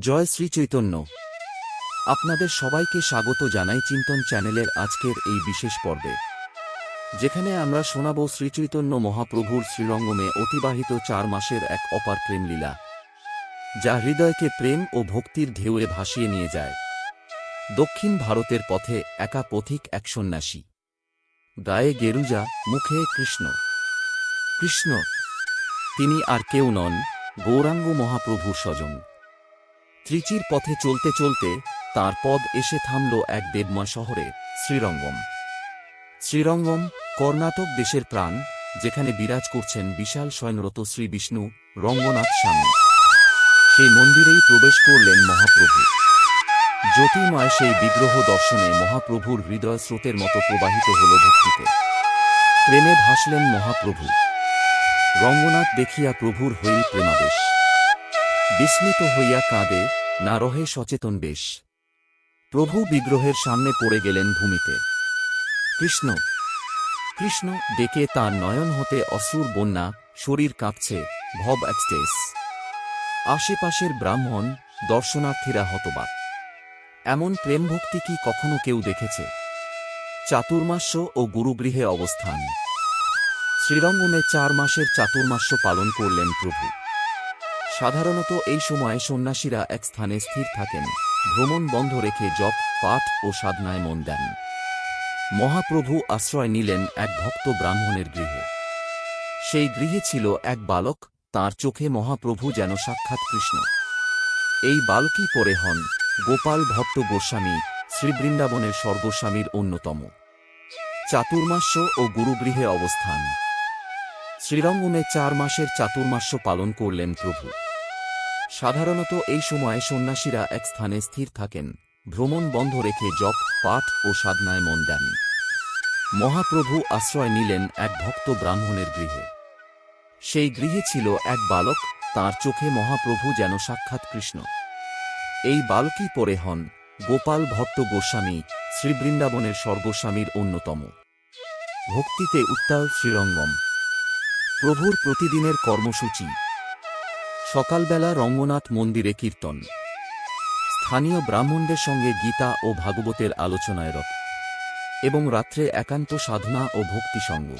জয় শ্রী চৈতন্য। আপনাদের সবাইকে স্বাগত জানাই চিন্তন চ্যানেলের আজকের এই বিশেষ পর্বে। যেখানে আমরা শোনাব শ্রীচৈতন্য মহাপ্রভুর শ্রীরঙ্গমে অতিবাহিত চার মাসের এক অপার প্রেমলীলা, যা হৃদয়কে প্রেম ও ভক্তির ঢেউয়ে ভাসিয়ে নিয়ে যায়। দক্ষিণ ভারতের পথে একা পথিক এক সন্ন্যাসী। গায়ে গেরুজা, মুখে কৃষ্ণ। কৃষ্ণ, তিনি আর কেউ নন, গৌরাঙ্গ মহাপ্রভুর স্বজন। ত্রিচির পথে চলতে চলতে তার পদ এসে থামল এক দেবময় শহরে, শ্রীরঙ্গম। শ্রীরঙ্গম কর্ণাটক দেশের প্রাণ, যেখানে বিরাজ করছেন বিশাল শয়নরত শ্রী বিষ্ণু রঙ্গনাথ স্বামী। সেই মন্দিরেই প্রবেশ করলেন মহাপ্রভু। জ্যোতির্ময় সেই বিগ্রহ দর্শনে মহাপ্রভুর হৃদয় স্রোতের মতো প্রবাহিত হল ভক্তিতে। প্রেমে ভাসলেন মহাপ্রভু। রঙ্গনাথ দেখিয়া প্রভুর হইল প্রেমাবেশ। বিস্মিত হইয়া কাঁদে না রহে সচেতন বেশ। প্রভু বিগ্রহের সামনে পড়ে গেলেন ভূমিতে। কৃষ্ণ কৃষ্ণ ডেকে তার নয়ন হতে অসুর বন্যা, শরীর কাঁপছে, ভব এক্সটেস আশেপাশের ব্রাহ্মণ, দর্শনার্থীরা হতবাক। এমন প্রেম ভক্তি কি কখনো কেউ দেখেছে? চাতুর্মাস্য ও গুরুগৃহে অবস্থান। শ্রীরঙ্গনে চার মাসের চাতুর্মাস্য পালন করলেন প্রভু। সাধারণত এই সময়ে সন্ন্যাসীরা এক স্থানে স্থির থাকেন, ভ্রমণ বন্ধ রেখে জপ, পাঠ ও সাধনায় মন দেন। মহাপ্রভু আশ্রয় নিলেন এক ভক্ত ব্রাহ্মণের গৃহে। সেই গৃহে ছিল এক বালক, তার চোখে মহাপ্রভু যেন সাক্ষাৎ কৃষ্ণ। এই বালকই পরে হন গোপাল ভট্ট গোস্বামী শ্রীবৃন্দাবনের সর্বস্বামীর অন্যতম। চাতুর্মাস্য ও গুরুগৃহে অবস্থান। শ্রীরঙ্গনে চার মাসের চাতুর্মাস্য পালন করলেন প্রভু। সাধারণত এই সময়ে সন্ন্যাসীরা এক স্থানে স্থির থাকেন। ভ্রমণ বন্ধ রেখে জপ, পাঠ ও সাধনায় মন দেন। মহাপ্রভু আশ্রয় নিলেন এক ভক্ত ব্রাহ্মণের গৃহে। সেই গৃহে ছিল এক বালক, তার চোখে মহাপ্রভু যেন সাক্ষাৎ কৃষ্ণ। এই বালকই পরে হন গোপাল ভট্ট গোস্বামী, শ্রীবৃন্দাবনের সর্বস্বামীর অন্যতম। ভক্তিতে উত্তাল শ্রীরঙ্গম। প্রভুর প্রতিদিনের কর্মসূচি সকালবেলা রঙ্গনাথ মন্দিরে কীর্তন। স্থানীয় ব্রাহ্মণদের সঙ্গে গীতা ও ভাগবতের আলোচনায় রত এবং রাত্রে একান্ত সাধনা ও ভক্তি সঙ্গ।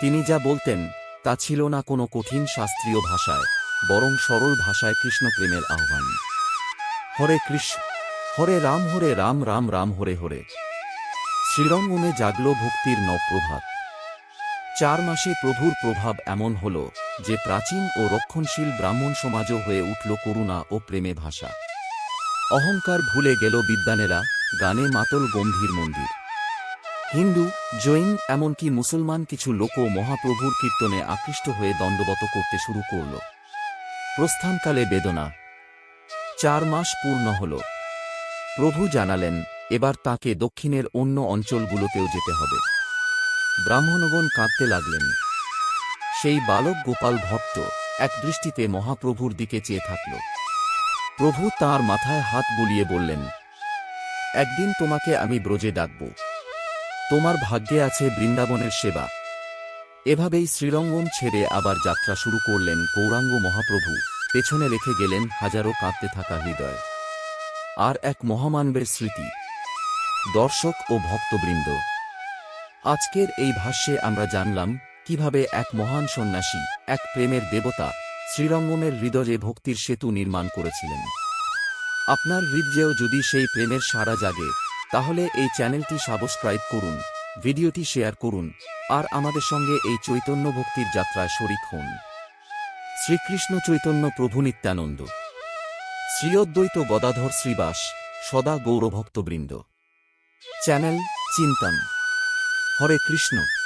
তিনি যা বলতেন, তা ছিল না কোনো কঠিন শাস্ত্রীয় ভাষায়, বরং সরল ভাষায় কৃষ্ণপ্রেমের আহ্বান। হরে কৃষ্ণ, হরে রাম হরে রাম রাম রাম, হরে হরে। শ্রীরঙ্গনে জাগল ভক্তির নবপ্রভাত। চার মাসে প্রভুর প্রভাব এমন হল যে প্রাচীন ও রক্ষণশীল ব্রাহ্মণ সমাজও হয়ে উঠল করুণা ও প্রেমে ভাষা অহংকার ভুলে গেল বিদ্যানেরা গানে মাতল গম্ভীর মন্দির। হিন্দু, জৈন, এমনকি মুসলমান কিছু লোকও মহাপ্রভুর কীর্তনে আকৃষ্ট হয়ে দণ্ডবত করতে শুরু করল। প্রস্থানকালে বেদনা। চার মাস পূর্ণ হল। প্রভু জানালেন, এবার তাকে দক্ষিণের অন্য অঞ্চলগুলোতেও যেতে হবে। ব্রাহ্মণগণ কাঁদতে লাগলেন। সেই বালক গোপাল ভক্ত এক দৃষ্টিতে মহাপ্রভুর দিকে চেয়ে থাকল। প্রভু তার মাথায় হাত বুলিয়ে বললেন, একদিন তোমাকে আমি ব্রজে ডাকব। তোমার ভাগ্যে আছে বৃন্দাবনের সেবা। এভাবেই শ্রীরঙ্গম ছেড়ে আবার যাত্রা শুরু করলেন গৌরাঙ্গ মহাপ্রভু। পেছনে রেখে গেলেন হাজারো কাঁদতে থাকা হৃদয়। আর এক মহামানবের স্মৃতি, দর্শক ও ভক্তবৃন্দ। আজকের এই ভাষ্যে আমরা জানলাম কীভাবে এক মহান সন্ন্যাসী, এক প্রেমের দেবতা, শ্রীরঙ্গমের হৃদয়ে ভক্তির সেতু নির্মাণ করেছিলেন? আপনার হৃদয়েও যদি সেই প্রেমের সারা জাগে, তাহলে এই চ্যানেলটি সাবস্ক্রাইব করুন, ভিডিওটি শেয়ার করুন, আর আমাদের সঙ্গে এই চৈতন্য ভক্তির যাত্রায় শরিক হন। শ্রীকৃষ্ণ চৈতন্য প্রভু নিত্যানন্দ। শ্রীঅদ্বৈত গদাধর শ্রীবাস, সদা গৌরভক্তবৃন্দ। চ্যানেল চিন্তন। হরে কৃষ্ণ।